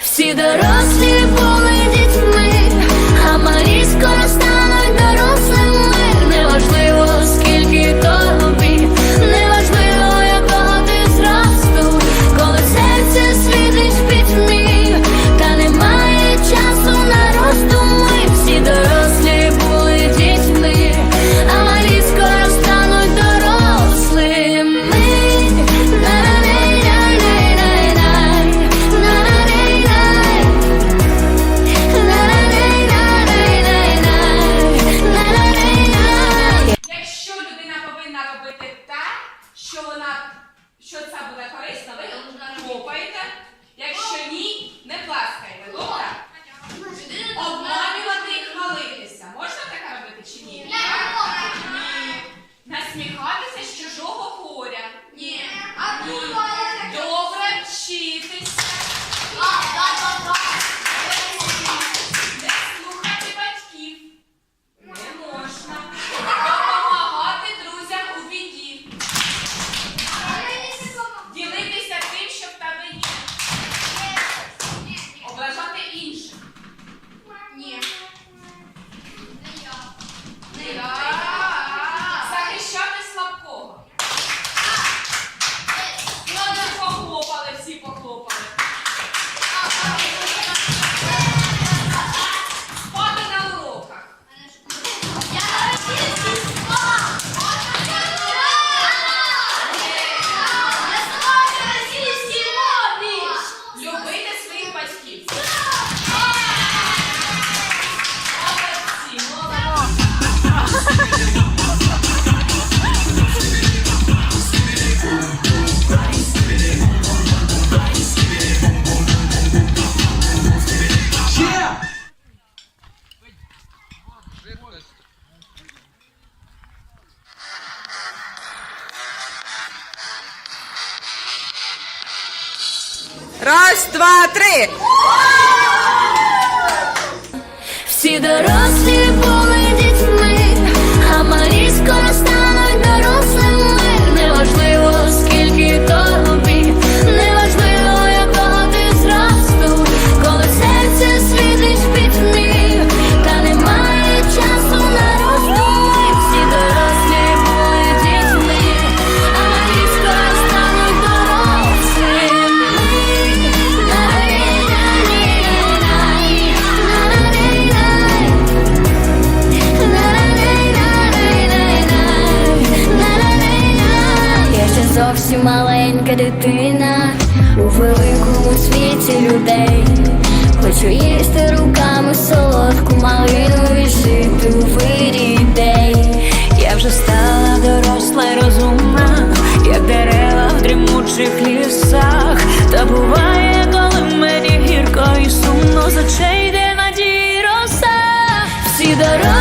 всі дорослі. Раз, два, три. Всі дорослі. дитина у великому світі людей. Хочу їсти руками солодку малину і жити у вирі ідей Я вже стала доросла й розумна, як дерева в дрімучих лісах. Та буває, коли мені гірко і сумно за чей йде надії роса всі дороги.